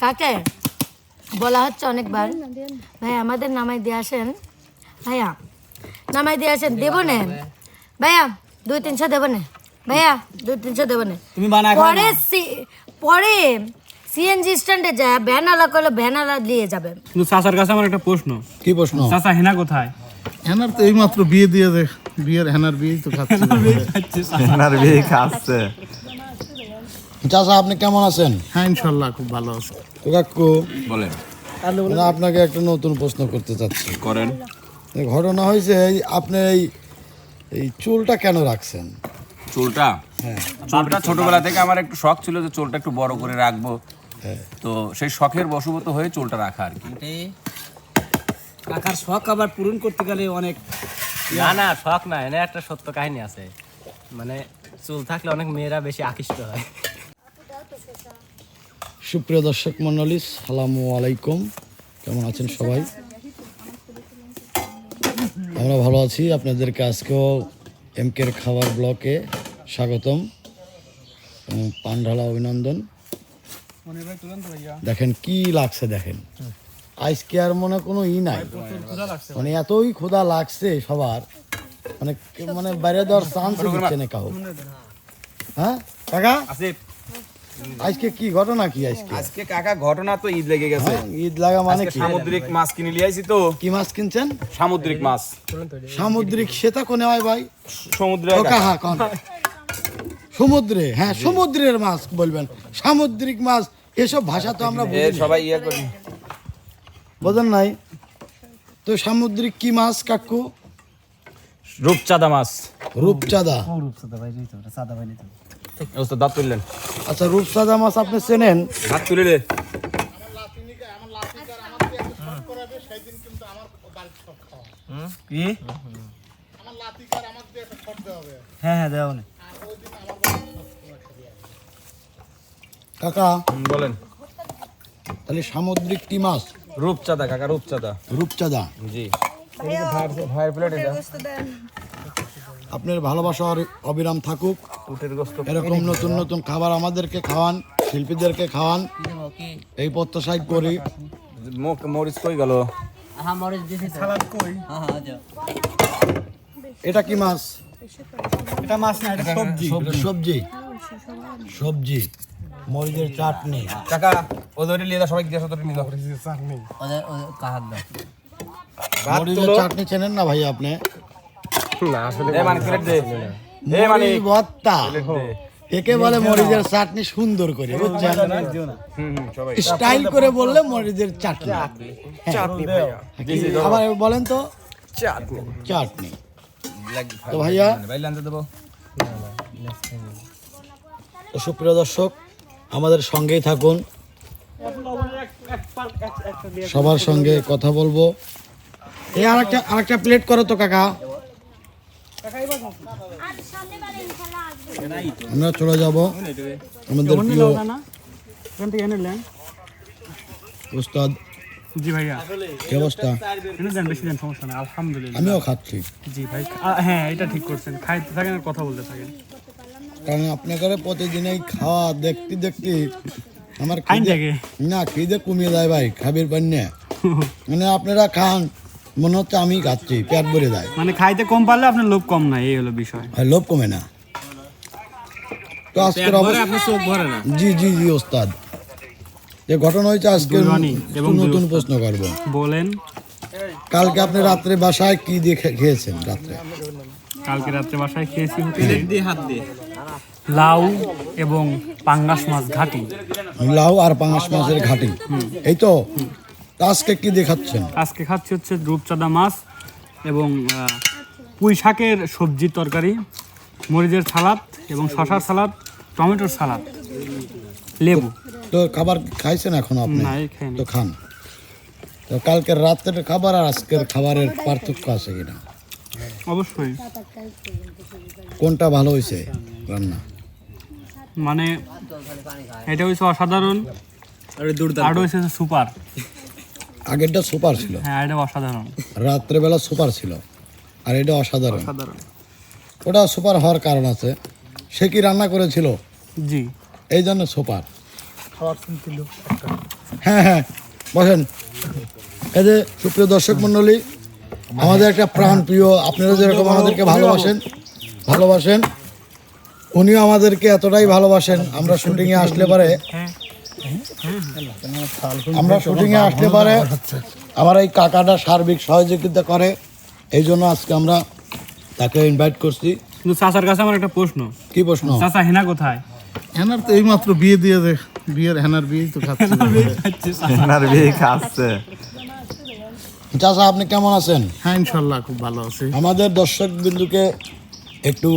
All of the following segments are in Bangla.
তাকে বলা হচ্ছে অনেকবার। ভাই আমাদের নামাই দিয়ে আসেন। ভাইয়া নামাই দিয়ে আসেন দেবো না। ভাইয়া দুই তিনশো দেবো না। ভাইয়া দুই তিনশো দেবো না। তুমি পরে সি- পরে সিএনজি স্ট্যান্ডে যায় ভ্যানালা করলে ভ্যানালা দিয়ে যাবে। কিন্তু চাচার কাছে আমার একটা প্রশ্ন। কি প্রশ্ন? চাচা হেনা কোথায়? হেনার তো এইমাত্র বিয়ে দিয়ে দে বিয়ের হেনার বিয়েই তো খাচ্ছে। ওনার বিয়ে খাচ্ছে। চাচা আপনি কেমন আছেন? হ্যাঁ ইনশাল্লাহ খুব ভালো আছে। তো কাকু বলেন। আপনাকে একটা নতুন প্রশ্ন করতে চাচ্ছি। করেন? ঘটনা হয়েছে এই আপনি এই এই চুলটা কেন রাখছেন? চুলটা? হ্যাঁ। চুলটা ছোটবেলা থেকে আমার একটু শখ ছিল যে চুলটা একটু বড় করে রাখব। তো সেই শখের বশবত হয়ে চুলটা রাখা আর কি। কাকার শখ আবার পূরণ করতে গেলে অনেক না না শখ না এনে একটা সত্য কাহিনী আছে। মানে চুল থাকলে অনেক মেয়েরা বেশি আকৃষ্ট হয়। সুপ্রিয় দর্শক মণ্ডলী সালামু আলাইকুম। কেমন আছেন সবাই? আমরা ভালো আছি। আপনাদেরকে আজকেও এমকের খাবার ব্লকে স্বাগতম। এবং পান অভিনন্দন। দেখেন কি লাগছে, দেখেন। আজকে আর মনে কোনো ই নাই। মানে এতই ক্ষুধা লাগছে সবার। মানে মানে বাইরে দেওয়ার চান্স দিচ্ছে না কাউ হ্যাঁ কাকা? আজকে কি ঘটনা কি আজকে? আজকে কাকা ঘটনা তো ঈদ লেগে গেছে। হ্যাঁ, ঈদ লাগা মানে কি? সামুদ্রিক মাছ কিনে নিয়ে আইছি তো। কি মাছ কিনছেন? সামুদ্রিক মাছ। সামুদ্রিক সেটা কোনে হয় ভাই? সমুদ্রে ও কাহা কোন? সমুদ্রে হ্যাঁ সমুদ্রের মাছ বলবেন। সামুদ্রিক মাছ এসব ভাষা তো আমরা বুঝি সবাই ইয়ে করি। বোঝেন নাই? তো সামুদ্রিক কি মাছ কাকু? রূপচাঁদা মাছ। রূপচাঁদা। অবস্থা দাঁত তুললেন। আচ্ছা রূপচাঁদা মাছ আপনি চেনেন? হাত তুলে কি? হ্যাঁ হ্যাঁ দেওয়া কাকা বলেন। তাহলে সামুদ্রিক কি মাছ রূপচাঁদা কাকা রূপচাঁদা। রূপচাঁদা। জি। ভাইয়ের প্লেট এটা। আপনার ভালোবাসা অবিরাম থাকুক। এরকম নতুন নতুন খাবার আমাদেরকে খাওয়ান শিল্পীদেরকে খাওয়ান। এই প্রত্যাশাই করি। মুখ মরিচ কই গেল? এটা কি মাছ? এটা মাছ না এটা সবজি। সবজি। সবজি। মরিচের চাটনি। কাকা ওদের দাও সবাই দিয়ে সতরে নিয়ে দাও। মরিচের চাটনি চেনেন না ভাই আপনি? এ মানে প্লেট দে। এ মানে ভর্তা। একে বলে মরিচের চাটনি সুন্দর করে বুঝছেন? হুম হুম সবাই। স্টাইল করে বললে মরিচের চাটনি। চাটনি। আবার বলেন তো? চাটনি। চাটনি। তো ভাইয়া? সুপ্রিয় দর্শক আমাদের সঙ্গেই থাকুন। সবার সঙ্গে কথা বলব। এই আরেকটা আরেকটা প্লেট করো তো কাকা। আমরা চলে যাব আমাদের প্রিয় এখান থেকে এনে নেন। উস্তাদ জি ভাইয়া। কি অবস্থা? দেন বেশি দেন সমস্যা নেই আলহামদুলিল্লাহ। আমিও খাচ্ছি। জি ভাই হ্যাঁ এটা ঠিক করছেন। খাইতে থাকেন আর কথা বলতে থাকেন। কারণ আপনাদের প্রতিদিনই খাওয়া দেখতে দেখতে আমার না খিদে কমিয়ে দেয় ভাই খাবির পান্নে মানে আপনারা খান মনে হচ্ছে আমি খাচ্ছি পেট ভরে দেয় মানে খাইতে কম পারলে আপনার লোভ কম নাই এই হলো বিষয়। লোভ কমে না। তো আজকের জি জি জি ওস্তাদ। যে ঘটনা হয়েছে আজকে নতুন প্রশ্ন করব। বলেন। কালকে আপনি রাত্রে বাসায় কি দিয়ে খেয়েছেন রাত্রে? কালকে রাত্রে বাসায় খেয়েছি হোটেলে লাউ এবং পাঙ্গাস মাছ ঘাটি। লাউ আর পাঙাশ মাছের ঘাটি। এই তা? আজকে কি দেখাচ্ছেন আজকে খাচ্ছি হচ্ছে রূপচাঁদা মাছ এবং পুঁই শাকের সবজির তরকারি মরিচের সালাদ এবং শশার সালাদ টমেটোর সালাদ লেবু। তো খাবার খাইছেন এখন আপনি? না এই খাইনি। তো খান। তো কালকের রাতের খাবার আর আজকের খাবারের পার্থক্য আছে কিনা? অবশ্যই। কোনটা ভালো হয়েছে রান্না? মানে এটা হচ্ছে অসাধারণ। আর হচ্ছে সুপার। আগেরটা সুপার ছিল। হ্যাঁ এটা অসাধারণ। রাত্রেবেলা সুপার ছিল আর এটা অসাধারণ। অসাধারণ। ওটা সুপার হওয়ার কারণ আছে সে কি রান্না করেছিল? জি। এই জন্য সুপার। হ্যাঁ হ্যাঁ বসেন। এই যে সুপ্রিয় দর্শক মণ্ডলী আমাদের একটা প্রাণ প্রিয় আপনারা যেরকম আমাদেরকে ভালোবাসেন ভালোবাসেন উনিও আমাদেরকে এতটাই ভালোবাসেন আমরা শুটিংয়ে আসলে পারে আমরা শুটিংয়ে আসলে পারে। আমার এই কাকাটা সার্বিক সহযোগিতা করে। এই জন্য আজকে আমরা তাকে ইনভাইট করছি। কিন্তু চাচার কাছে আমার একটা প্রশ্ন। কি প্রশ্ন? চাচা হেনা কোথায়? হেনার তো এইমাত্র বিয়ে দিয়ে দেখ বিয়ের হেনার বিয়ে তো খাচ্ছে। চাচা। আপনি কেমন আছেন? হ্যাঁ ইনশাল্লাহ খুব ভালো আছি। আমাদের দর্শক বিন্দুকে একটু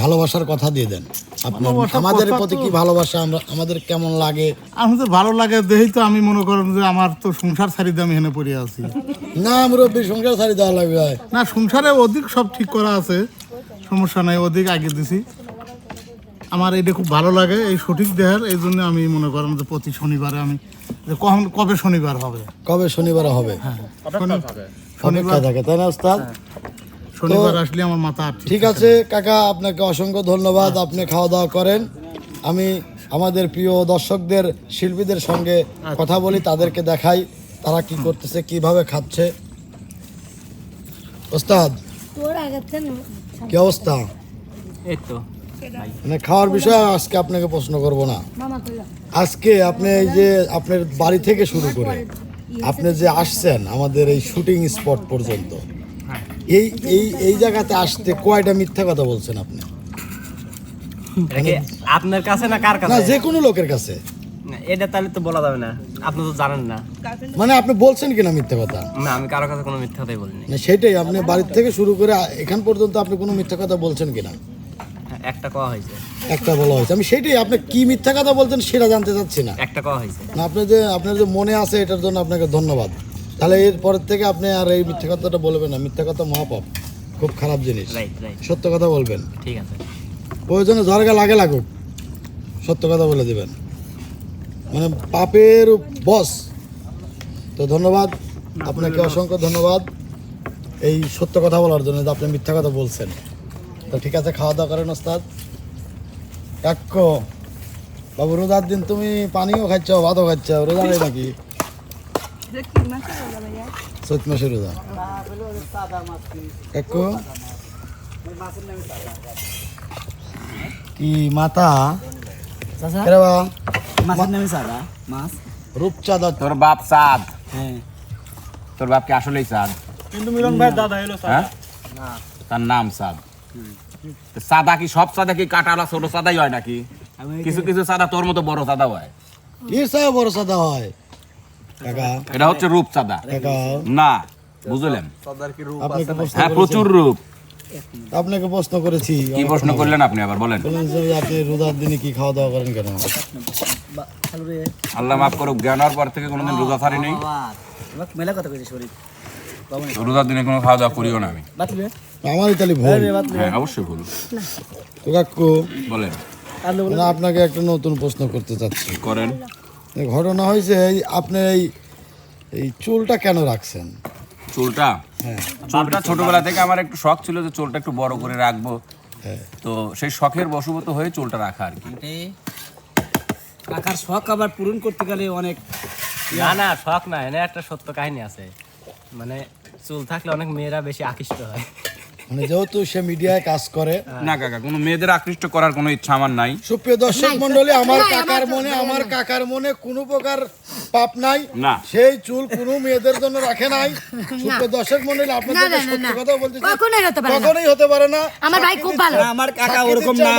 ভালোবাসার কথা দিয়ে দেন। আমাদের প্রতি কি ভালোবাসা আমরা আমাদের কেমন লাগে? আমাদের ভালো লাগে দেখেই তো আমি মনে করেন যে আমার তো সংসার ছাড়িতে আমি হেনে পড়ে আছি। না মুরব্বী সংসার ছাড়ি দেওয়া লাগবে না সংসারে অধিক সব ঠিক করা আছে সমস্যা নাই অধিক আগে দিছি। আমার এটা খুব ভালো লাগে এই সঠিক দেহের এই জন্য আমি মনে করেন যে প্রতি শনিবারে আমি যে কখন কবে শনিবার হবে? কবে শনিবার হবে? শনি- অপেক্ষা থাকে তাই না ওস্তাদ শনিবার আসলে আমার মাথা আর ঠিক আছে কাকা আপনাকে অসংখ্য ধন্যবাদ। আপনি খাওয়া দাওয়া করেন। আমি আমাদের প্রিয় দর্শকদের শিল্পীদের সঙ্গে কথা বলি তাদেরকে দেখাই তারা কি করতেছে কীভাবে খাচ্ছে। ওস্তাদ তোর আগাচ্ছে না কি অবস্থা? মানে খাওয়ার বিষয়ে আজকে আপনাকে প্রশ্ন করব না। আজকে আপনি এই যে আপনার বাড়ি থেকে শুরু করে আপনি যে আসছেন আমাদের এই শুটিং স্পট পর্যন্ত এই এই এই জায়গাতে আসতে কয়টা মিথ্যা কথা বলছেন আপনি? আপনার কাছে না কার না কাছে যে কোনো লোকের কাছে। এটা তাহলে তো বলা যাবে না। আপনি তো জানেন না। মানে আপনি বলছেন কিনা মিথ্যা কথা? না আমি কারও কাছে কোনো মিথ্যা কথাই বলিনি। না সেটাই। আপনি বাড়ির থেকে শুরু করে এখান পর্যন্ত আপনি কোনো মিথ্যা কথা বলছেন কিনা? একটা কওয়া হয়েছে। একটা বলা হয়েছে। আমি সেটাই আপনি কি মিথ্যা কথা বলছেন সেটা জানতে চাচ্ছি না। একটা কওয়া হয়েছে। না আপনি যে আপনার যে মনে আছে এটার জন্য আপনাকে ধন্যবাদ। তাহলে এর পরের থেকে আপনি আর এই মিথ্যা কথাটা বলবেন না। মিথ্যা কথা মহাপাপ। খুব খারাপ জিনিস। সত্য কথা বলবেন। ঠিক আছে। প্রয়োজনে ঝরগা লাগে লাগুক। সত্য কথা বলে দেবেন। মানে পাপের বস। তো ধন্যবাদ। আপনাকে অসংখ্য ধন্যবাদ। এই সত্য কথা বলার জন্য যে আপনি মিথ্যা কথা বলছেন। তো ঠিক আছে খাওয়া দাওয়া করেন ওস্তাদ। এক বাবু রোজার দিন তুমি পানিও খাচ্ছ ভাতও খাচ্ছ রোজা নেই নাকি? চৈত মাসের রোজা। কি? মাতা মাছের নামে সাদা মাছ? রূপচাঁদা তোর বাপ চাঁদ। হ্যাঁ। তোর বাপ আসলেই চাঁদ। কিন্তু মিলন ভাই দাদা এলো হ্যাঁ? তার নাম তো চাঁদা কি সব চাঁদা কি কাটালা ছোট চাঁদাই হয় নাকি? কিছু কিছু সাদা তোর মতো বড় সাদা হয়। সাহেব বড় সাদা হয়। এটা হচ্ছে রূপ চাঁদা। না বুঝলেন? হ্যাঁ প্রচুর রূপ। আপনাকে প্রশ্ন করেছি। কি প্রশ্ন করলেন আপনি আবার বলেন। আপনি রোজার দিনে কি খাওয়া দাওয়া করেন কেন? আল্লাহ মাফ করুক জ্ঞান হওয়ার পর থেকে কোনোদিন রোজা ছাড়ি নেই। মেলা কথা কইছে শরীর। রোজার দিনে কোনো খাওয়া দাওয়া করিও না আমি। ইতালি ভুল। হ্যাঁ অবশ্যই বলুন তো কাকু বলেন। আপনাকে একটা নতুন প্রশ্ন করতে চাচ্ছি। করেন। ঘটনা হয়েছে এই আপনি এই এই চুলটা কেন রাখছেন? চুলটা? হ্যাঁ। চুলটা ছোটবেলা থেকে আমার একটু শখ ছিল যে চুলটা একটু বড় করে রাখব। হ্যাঁ। তো সেই শখের বশবত হয়ে চুলটা রাখা আর কি। কাকার শখ আবার পূরণ করতে গেলে অনেক না না শখ না এনে একটা সত্য কাহিনী আছে। মানে চুল থাকলে অনেক মেয়েরা বেশি আকৃষ্ট হয়। মানে যেহেতু সে মিডিয়ায় কাজ করে না কাকা কোনো মেয়েদের আকৃষ্ট করার কোনো ইচ্ছা আমার নাই। সুপ্রিয় দর্শক মন্ডলী আমার কাকার মনে আমার কাকার মনে কোনো প্রকার পাপ নাই। না। সেই চুল কোনো মেয়েদের জন্য রাখে নাই। সুপ্রিয় দর্শক মন্ডলী আপনাদের সত্যি কথা বলতে কখনোই হতে পারে না। কখনোই হতে পারে না। আমার ভাই খুব ভালো। আমার কাকা ওরকম না।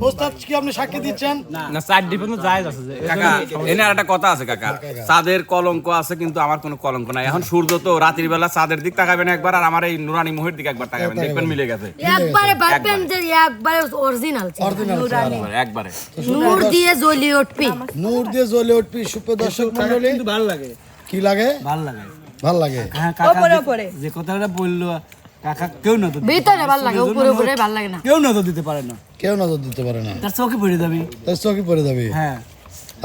ওস্তাদ কি আপনি সাক্ষী দিচ্ছেন? না। চার ডিপেন্ড যায় আছে কাকা এনে একটা কথা আছে কাকা। চাঁদের কলঙ্ক আছে কিন্তু আমার কোনো কলঙ্ক নাই। এখন সূর্য তো রাতের বেলা চাঁদের দিক তাকাবেন একবার আর আমার এই নুরানি মোহের দিক একবার তাকাবেন। দেখবেন মিলে গেছে। একবারে ভাববেন যে একবারে অরিজিনাল একবারে, একবারে। নূর দিয়ে জ্বলি উঠবি। নূর দিয়ে জ্বলে উঠবি। সুপ্রিয় দর্শক মন্ডলী কিন্তু ভালো লাগে। কি লাগে? ভালো লাগে। ভালো লাগে। হ্যাঁ কাকা যে- যে কথাটা বলল কাকা কেউ না তো ভিতরে ভালো লাগে উপরে উপরে ভালো লাগে না। কেউ না তো দিতে পারে না। কেউ নজর দিতে পারে না। তার চোখে পড়ে যাবি। তার চোখে পড়ে যাবে। হ্যাঁ।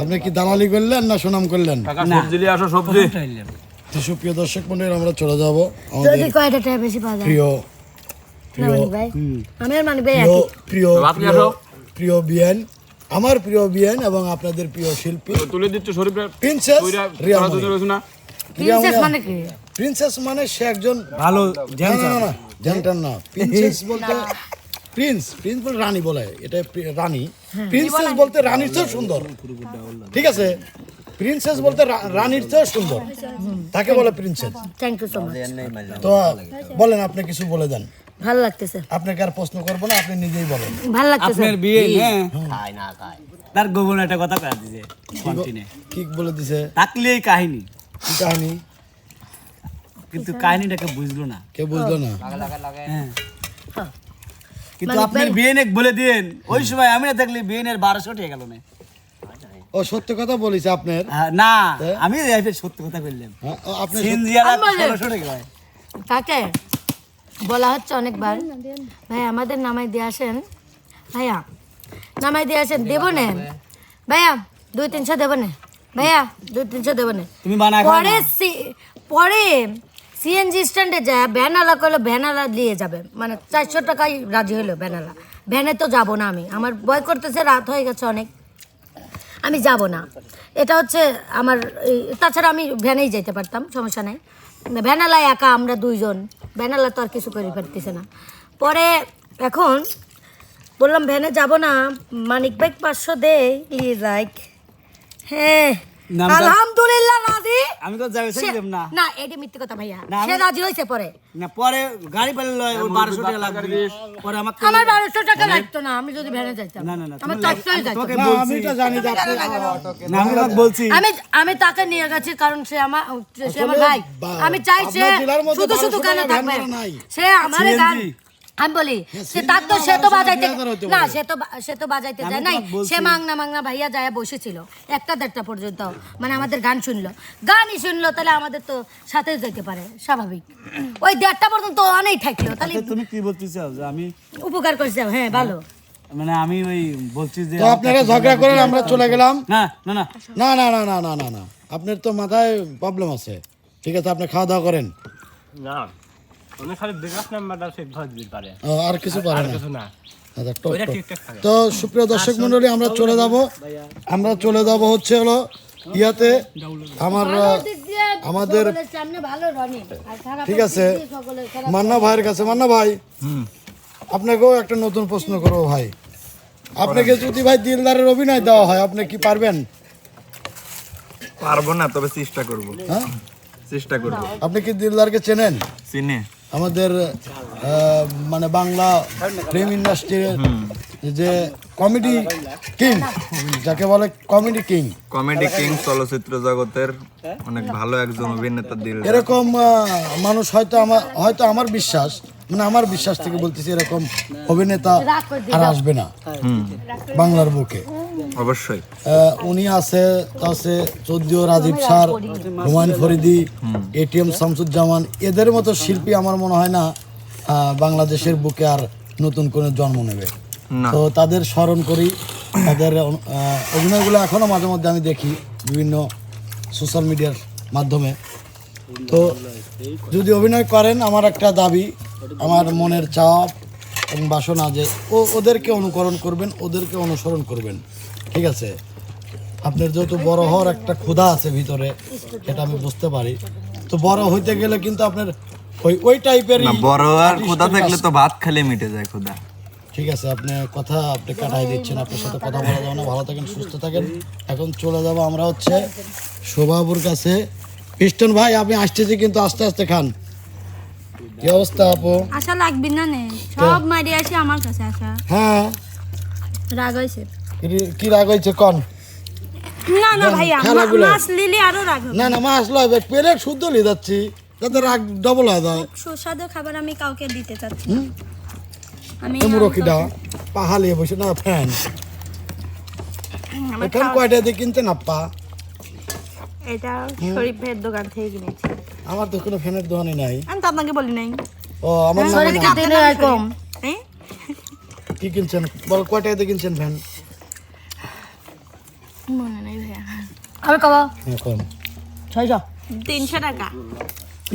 আপনি কি দালালি করলেন না সুনাম করলেন? সবজি আসো সবজি। সুপ্রিয় দর্শক মন্ডলী আমরা চলে যাব আমাদের যদি কয়টা টাকা বেশি পাওয়া যায়? প্রিয় প্রিয় প্রিয় প্রিয় বিয়ান আমার প্রিয় বিয়ান এবং আপনাদের প্রিয় শিল্পী। তুলে দিচ্ছ শরীফ প্রিন্সেস মানে। কি? প্রিন্সেস মানে সে একজন ভালো জেন্টার না প্রিন্সেস বলতে প্রিন্স প্রিন্স বলে রানী বলে এটা রানী। প্রিন্সেস বলতে রানীর চেয়েও সুন্দর। ঠিক আছে? প্রিন্সেস বলতে রানীর চেয়েও সুন্দর। তাকে বলে princess. Thank you so much তো বলেন আপনি কিছু বলে দেন। ভালো লাগতেছে। আপনাকে আর প্রশ্ন করব না আপনি নিজেই বলেন। ভালো লাগতেছে। আপনার বিয়ে হ্যাঁ। খায় না খায়। তার গোপন একটা কথা কয়া দিছে কি বলে দিছে? থাকলেই কাহিনী। কি কাহিনী? কিন্তু কাহিনীটাকে বুঝলো না। কেউ বুঝলো না? লাগা লাগা লাগা হ্যাঁ। কিন্তু মানে আপনার বিয়েনে বলে দিন ওই সময় আমি না থাকলে বিয়েনের বারোশো গেল না। ও সত্য কথা বলেছে আপনার? না আমি এই সত্যি কথা বললাম। হ্যাঁ, আমি বলি। হয় হচ্ছে অনেকবার। ভাই আমাদের নামাই দিয়ে আসেন। ভাইয়া নামাই দিয়ে আসেন। দেবো না। ভাইয়া দুই তিনশো দেবো না। ভাইয়া দুই তিনশো দেবো না। তুমি পরে পরে সিএনজি স্ট্যান্ডে যায় ভ্যানালা করলে ভ্যানালা দিয়ে যাবে। মানে চারশো টাকায় রাজি হলো ভ্যানালা ভ্যানে তো যাব না আমি। আমার ভয় করতেছে, রাত হয়ে গেছে অনেক। আমি যাব না। এটা হচ্ছে আমার তাছাড়া আমি ভ্যানেই যেতে পারতাম, সমস্যা নাই। ভ্যানালায় একা আমরা দুইজন। ভ্যানালা তো আর কিছু করে পারতেছে না। পরে এখন বললাম ভ্যানে যাব না। মানিক ভাই পাঁচশো দে প্লিজ লাইক হ্যাঁ। আলহামদুলিল্লাহ রাজি আমি তো যাবে সে- না। না এটা মিথ্যে কথা ভাইয়া। সে আমি- রাজি হয়েছে পরে। না পরে গাড়ি পেলে লয় ওর বারোশো টাকা লাগবে। পরে আমাকে আমার বারোশো টাকা লাগতো না আমি যদি ভ্যানে যাইতাম। না, না, না, আমার তুমি চারশোই যাইতো। না আমি এটা জানি যে আপনি না আমি তোমাকে বলছি। আমি আমি তাকে নিয়ে গেছি কারণ সে আমার সে আমার ভাই। আমি চাই সে শুধু শুধু কেন থাকবে। সে আমার গান আমি বলি সে তার তো সে তো বাজাইতে না সে তো সে তো বাজাইতে যায়। নাই সে মাংনা মাংনা ভাইয়া যায় বসেছিল একটা দেড়টা পর্যন্ত। মানে আমাদের গান শুনলো। গানই শুনলো তাহলে আমাদের তো সাথে যেতে পারে স্বাভাবিক। ওই দেড়টা পর্যন্ত অনেক থাকল তাহলে আচ্ছা, তুমি কি বলতে চাও যে আমি উপকার করছে? হ্যাঁ ভালো মানে আমি ওই বলছি যে তো আপনারা ঝগড়া করেন আমরা চলে গেলাম। না না না। না না না না না না না। আপনার তো মাথায় প্রবলেম আছে। ঠিক আছে আপনি খাওয়া দাওয়া করেন। না। উনি খালি বিকাশ নাম্বারটা ঠিক ধরে দিতে পারে। আর কিছু পারে না। কিছু না। আচ্ছা, তো সুপ্রিয় দর্শক মন্ডলী আমরা চলে যাব। আমরা চলে যাব হচ্ছে হলো ইয়াতে। আমার আমাদের সামনে ভালো রনি। আর খারাপ ঠিক আছে। মান্না ভাইয়ের কাছে মান্না ভাই। আপনাকেও একটা নতুন প্রশ্ন করব ভাই। আপনাকে যদি ভাই দিলদারের অভিনয় দেওয়া হয় আপনি কি পারবেন? পারব না তবে চেষ্টা করব। হ্যাঁ? চেষ্টা করব। আপনি কি দিলদারকে চেনেন? চিনে। আমাদের মানে বাংলা ফিল্ম ইন্ডাস্ট্রির যে কমেডি কিং যাকে বলে কমেডি কিং কমেডি কিং চলচ্চিত্র জগতের অনেক ভালো একজন অভিনেতা দিল। এরকম মানুষ হয়তো আমার হয়তো আমার বিশ্বাস মানে আমার বিশ্বাস থেকে বলতেছি এরকম অভিনেতা আর আসবে না বাংলার বুকে। অবশ্যই। উনি আছে আছে চৌদ্দীয় রাজীব স্যার হুমায়ুন ফরিদি এটিএম শামসুজ্জামান। এদের মতো শিল্পী আমার মনে হয় না বাংলাদেশের বুকে আর নতুন করে জন্ম নেবে। তো তাদের স্মরণ করি তাদের অভিনয়গুলো এখনও মাঝে মধ্যে আমি দেখি বিভিন্ন সোশ্যাল মিডিয়ার মাধ্যমে। তো যদি অভিনয় করেন আমার একটা দাবি আমার মনের চাপ এবং বাসনা যে ও ওদেরকে অনুকরণ করবেন ওদেরকে অনুসরণ করবেন। ঠিক আছে? আপনার যেহেতু বড় হওয়ার একটা ক্ষুধা আছে ভিতরে এটা আমি বুঝতে পারি। তো বড় হইতে গেলে কিন্তু আপনার ওই ওই টাইপের বড় আর ক্ষুধা থাকলে তো ভাত খেলে মিটে যায় ক্ষুধা। ঠিক আছে আপনি কথা আপনি কাটাই দিচ্ছেন আপনার সাথে কথা বলা যাবে না ভালো থাকেন সুস্থ থাকেন। এখন চলে যাব আমরা হচ্ছে শোভাবুর কাছে। পিস্টন ভাই আপনি আসতেছি কিন্তু আস্তে আস্তে খান। কি অবস্থা আপু? আশা লাগবে না নে? সব মারি আসে আমার কাছে আসা হ্যাঁ। রাগ হয়েছে কি- রাগ হয়েছে কন? না না ভাইয়া মাছ লিলে আরও রাগ না না মা আসলো হবে শুদ্ধ নিয়ে যাচ্ছি যাতে রাগ ডবল হয়ে যায়। সুস্বাদু খাবার আমি কাউকে দিতে চাচ্ছি না। আমি মুরকিটা পাহালিয়ে বসে না ফ্যান। আমার কয়টা দিয়ে কিনতেন আপা? এটা শরীফ ভাইয়ের দোকান থেকে কিনেছি। আমার তো কোনো ফ্যানের দোকানই নাই। আমি তো আপনাকে বলি নাই। ও আমার নামে আর কম। কি কিনছেন? বল কয় টাকা দিয়ে কিনছেন ফ্যান? মনে নাই ভাইয়া। আমি কব। হ্যাঁ ছয়শো তিনশো টাকা।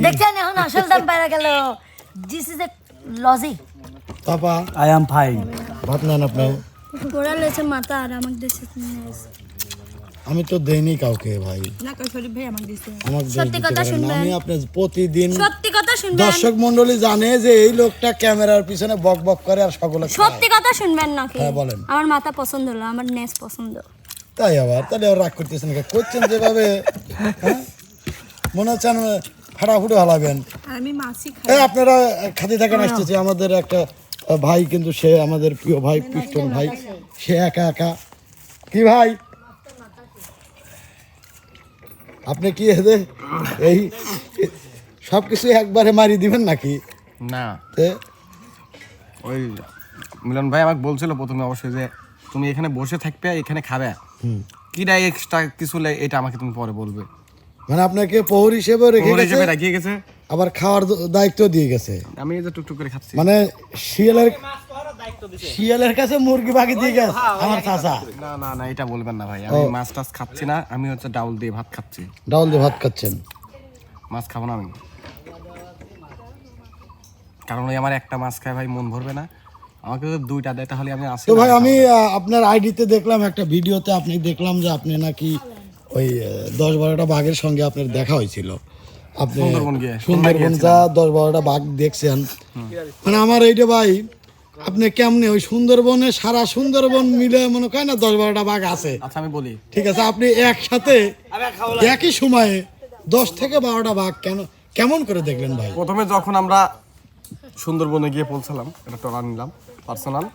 দেখছেন এখন আসল দাম পাইরা গেল। This is a logic papa I am fine ভাত নেন আপনি। ওরা লেছে মাথা আর আমাকে দেশে আমি তো দেইনি কাউকে ভাই। না শরীফ ভাই আমাকে দিছে। সত্যি কথা শুনবেন? আমি আপনার প্রতিদিন সত্যি কথা শুনবেন। দর্শক মন্ডলী জানে যে এই লোকটা ক্যামেরার পিছনে বক বক করে আর সকলে সত্যি কথা শুনবেন নাকি? হ্যাঁ, বলেন। আমার মাথা পছন্দ হলো আমার নেস পছন্দ। তাই আবার? তাহলে আর রাগ করতেছেন? করছেন যেভাবে হ্যাঁ? মনে হচ্ছে ফাটাফুটি হালাবেন। আমি মাছই খাই। এই আপনারা খাতে থাকেন আসতেছে। আমাদের একটা ভাই কিন্তু সে আমাদের প্রিয় ভাই পিস্টন ভাই সে একা একা। কি ভাই? আপনি কি এদের এই সব কিছু একবারে মারি দিবেন নাকি? না। তে? ওই মিলন ভাই আমাকে বলছিল প্রথমে অবশ্যই যে তুমি এখানে বসে থাকবে এখানে খাবে। কিরা এক্সট্রা কিছু এটা আমাকে তুমি পরে বলবে। মানে আপনাকে হিসেবে রেখে গেছে হিসেবে রাখিয়ে গেছে। আবার খাওয়ার দায়িত্ব দিয়ে গেছে। আমি এই যে টুকটুক করে খাচ্ছি। মানে শিয়ালের শিয়ালের কাছে মুরগি বাকি দিয়ে গেছে আমার চাচা। না না না এটা বলবেন না ভাই। আমি মাছ টাছ খাচ্ছি না আমি হচ্ছে ডাউল দিয়ে ভাত খাচ্ছি। ডাউল দিয়ে ভাত খাচ্ছেন। মাছ খাব না আমি। কারণ ওই আমার একটা মাছ খায় ভাই মন ভরবে না। আমাকে যদি দুইটা দেয় তাহলে আমি আসি তো ভাই আমি আপনার আইডিতে দেখলাম একটা ভিডিওতে আপনি দেখলাম যে আপনি নাকি ওই দশ বারোটা বাঘের সঙ্গে আপনার দেখা হয়েছিল। আপনি সুন্দরবন যা দশ বারোটা বাঘ দেখছেন। মানে আমার এইটা ভাই আপনি কেমনে ওই সুন্দরবনে সারা সুন্দরবন মিলে মনে করেন না দশ বারোটা বাঘ আছে? আচ্ছা আমি বলি। ঠিক আছে আপনি একসাথে একই সময়ে দশ থেকে বারোটা বাঘ কেন কেমন করে দেখলেন ভাই? প্রথমে যখন আমরা সুন্দরবনে গিয়ে পৌঁছালাম এটা ট্রলার নিলাম পার্সোনাল।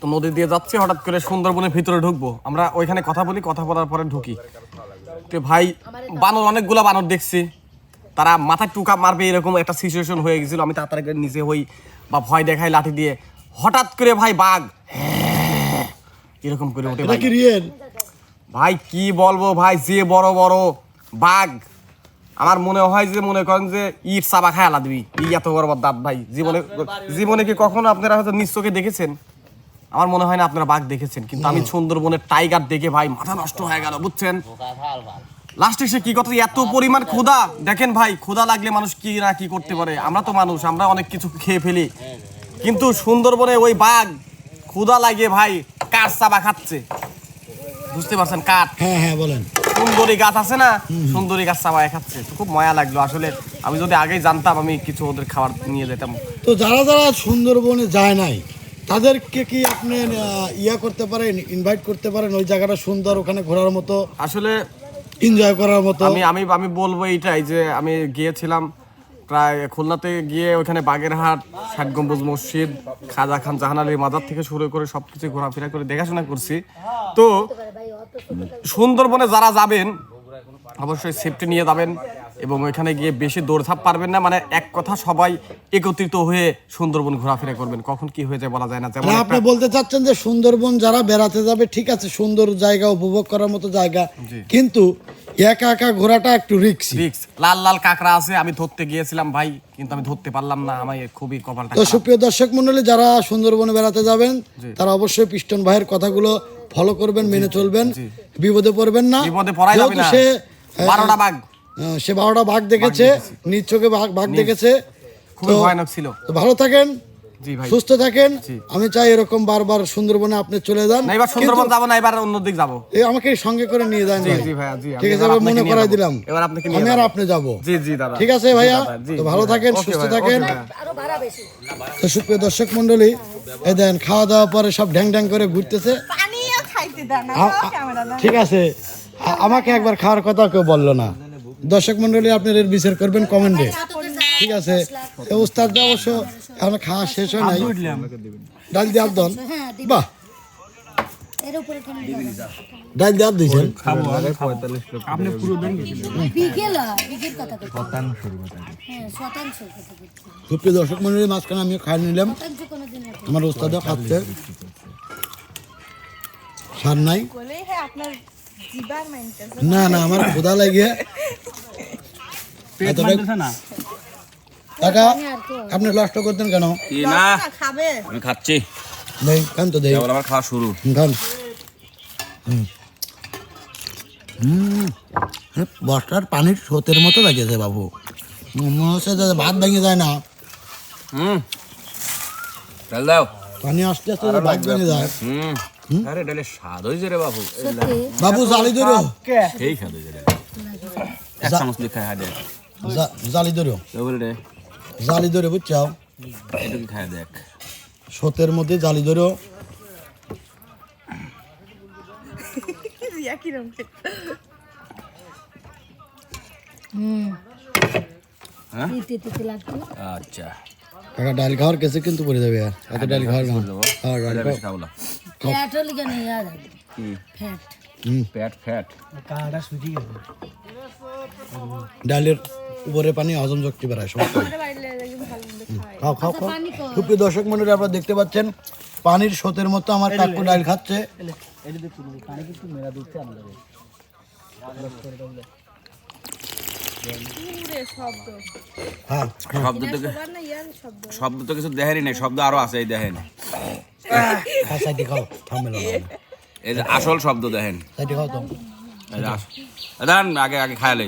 তো নদী দিয়ে যাচ্ছি হঠাৎ করে সুন্দরবনের ভিতরে ঢুকবো। আমরা ওইখানে কথা বলি কথা বলার পরে ঢুকি। তো ভাই বানর অনেকগুলো বানর দেখছি। তারা মাথায় টুকা মারবে এরকম একটা সিচুয়েশন হয়ে গেছিল। আমি তাড়াতাড়ি নিচে হই বা ভয় দেখাই লাঠি দিয়ে। হঠাৎ করে ভাই বাঘ এরকম করে ওঠে ভাই কি বলব ভাই যে বড় বড় বাঘ। আমার মনে হয় যে মনে করেন যে ইট সাবা খায় আলা দিবি। ই এত বড় দাঁত ভাই। জীবনে জীবনে কি কখনো আপনারা হয়তো নিজ চোখে দেখেছেন? আমার মনে হয় না আপনারা বাঘ দেখেছেন। কিন্তু আমি সুন্দরবনের টাইগার দেখে ভাই মাথা নষ্ট হয়ে গেল বুঝছেন? লাস্টে সে কি কথা? এত পরিমাণ ক্ষুধা। দেখেন ভাই ক্ষুধা লাগলে মানুষ কি না কি করতে পারে। আমরা তো মানুষ আমরা অনেক কিছু খেয়ে ফেলি। কিন্তু সুন্দরবনে ওই বাঘ ক্ষুধা লাগে ভাই কার চাবা খাচ্ছে? বুঝতে পারছেন কাঠ। হ্যাঁ হ্যাঁ বলেন। সুন্দরী গাছ আছে না? সুন্দরী গাছ চাবায় খাচ্ছে। তো খুব মজা লাগল। আসলে আমি যদি আগেই জানতাম আমি কিছু ওদের খাবার নিয়ে যেতাম। তো যারা যারা সুন্দরবনে যায় নাই তাদেরকে কি আপনি ইয়া করতে পারেন ইনভাইট করতে পারেন? ওই জায়গাটা সুন্দর ওখানে ঘোরার মতো? আসলে এনজয় করার মতো? আমি আমি আমি বলব এইটাই যে আমি গিয়েছিলাম প্রায় খুলনাতে গিয়ে ওখানে বাগেরহাট ষাট গম্বুজ মসজিদ খাজা খান জাহান আলীর মাজার থেকে শুরু করে সব কিছু ঘোরাফেরা করে দেখাশোনা করছি। তো সুন্দরবনে যারা যাবেন অবশ্যই সেফটি নিয়ে যাবেন এবং ওইখানে গিয়ে বেশি দৌড়ঝাঁপ পারবেন না। মানে এক কথা সবাই একত্রিত হয়ে সুন্দরবন ঘোরাফেরা করবেন। কখন কি হয়ে যায় বলা যায় না। যেমন মানে আপনি বলতে চাচ্ছেন যে সুন্দরবন যারা বেড়াতে যাবে ঠিক আছে সুন্দর জায়গা উপভোগ করার মতো জায়গা। কিন্তু একা একা ঘোরাটা একটু রিক্সি রিক্স লাল লাল কাঁকড়া আছে আমি ধরতে গিয়েছিলাম ভাই কিন্তু আমি ধরতে পারলাম না আমার খুবই কপালটা তো সুপ্রিয় দর্শক মন্ডলী যারা সুন্দরবনে বেড়াতে যাবেন তারা অবশ্যই পিস্টন ভাইয়ের কথাগুলো ফলো করবেন মেনে চলবেন বিপদে পড়বেন না। বিপদে পড়াই যাবে না। সে বারোটা বাঘ। সে বারোটা বাঘ দেখেছে নিজ চোখে বাঘ বাঘ দেখেছে। খুবই ভয়ানক ছিল। তো ভালো থাকেন। সুস্থ থাকেন। আমি চাই এরকম বারবার সুন্দরবনে আপনি চলে যান। না এবার সুন্দরবন যাব না এবার অন্য দিক যাব। এই আমাকে সঙ্গে করে নিয়ে যান ভাই। জি ভাইয়া, জি, ঠিক আছে এবার এবার মনে করাই দিলাম। এবার আপনাকে নিয়ে আমি আর আপনি যাব। জি জি দাদা। ঠিক আছে ভাইয়া তো ভালো থাকেন সুস্থ থাকেন। তো সুপ্রিয় দর্শক মন্ডলী এই দেন খাওয়া দাওয়া পরে সব ঢ্যাং ঢ্যাং করে ঘুরতেছে। পানিও খাইতে দেন ঠিক আছে। আমাকে একবার খাওয়ার কথা কেউ বলল না। দর্শক মন্ডলী আপনার এর বিচার করবেন কমেন্টে। ঠিক আছে। তো উস্তাদ অবশ্য এখন খাওয়া শেষ হয় নাই। ডাল দিয়ে আদন বাহ। এর উপরে কোনো ডাল দিয়ে আদ দিয়েছেন। দেন হ্যাঁ বলছি। সুপ্রিয় দর্শক মন্ডলী মাঝখানে আমি খাই নিলাম। আমার উস্তাদও খাচ্ছে। সার নাই। বলে? হ্যাঁ আপনার জিবার মাইন্ডটা না না আমার ক্ষুধা লাগে। এতটাই- কাকা আপনি নষ্ট করতেন কেন? না? আমি খাচ্ছি। দেই খান তো দেই। কেবল আমার খাওয়া শুরু। খান। হুম। হুম। এ পানির স্রোতের মতো লাগেছে বাবু। মনে হচ্ছে ভাত ভেঙে যায় না। হুম। দাও। পানি আস্তে আস্তে ভাগ ভেঙে যায়। হুম। আরে ডালে স্বাদ হয়েছে রে বাবু। বাবু জালি ধরো। সেই স্বাদ হয়েছে রে। এক চামচ লিখা খাই দেখ জালি ধরো। রে। জালি ধরে বুঝছাও? দেখ সতের মধ্যে জালি ধরো। হ্যাঁ? আচ্ছা। কাকা ডাল খাওয়ার কেসে কিন্তু পড়ে যাবে আর। এত ডাল খাওয়ার না। হ্যাঁ ডাল খাব না ফ্যাট। কি ফ্যাট ফ্যাট ফ্যাট শুকিয়ে গেছে। ডালের উপরে পানি হজম শক্তি বাড়ায় সমস্যা নেই। খাও খাও খাও। সুপ্রিয় দর্শক মন্ডলী আপনারা দেখতে পাচ্ছেন পানির স্রোতের মতো আমার কাকু ডাল খাচ্ছে। আমাদের। হ্যাঁ শব্দ তো শব্দ। তো কিছু দেখেনি নাই শব্দ আরও আছে এই দেখেন খাও সাইডে খাও থামবে না। এই যে আসল শব্দ দেখেন। আগে আগে খায়ালে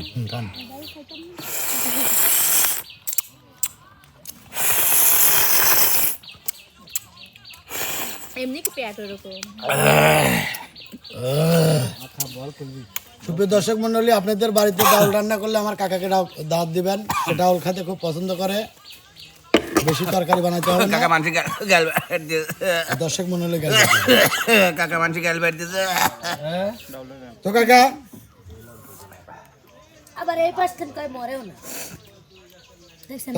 সুপ্রিয় দর্শক মন্ডলী আপনাদের বাড়িতে ডাউল রান্না করলে আমার কাকাকে ডাউ- দাওয়াত দিবেন। সে ডাউল খেতে খুব পছন্দ করে। বেশি তরকারি বানাতে হবে কাকা মানসি গাল দর্শক মন্ডলী গেল কাকা মানসি গাল বের দিছে তো কাকা আবার এই পাশ থেকে মরেও না।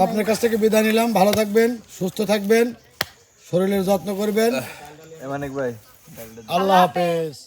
আপনার কাছ থেকে বিদায় নিলাম। ভালো থাকবেন সুস্থ থাকবেন শরীরের যত্ন করবেন। এমানিক ভাই। আল্লাহ হাফেজ।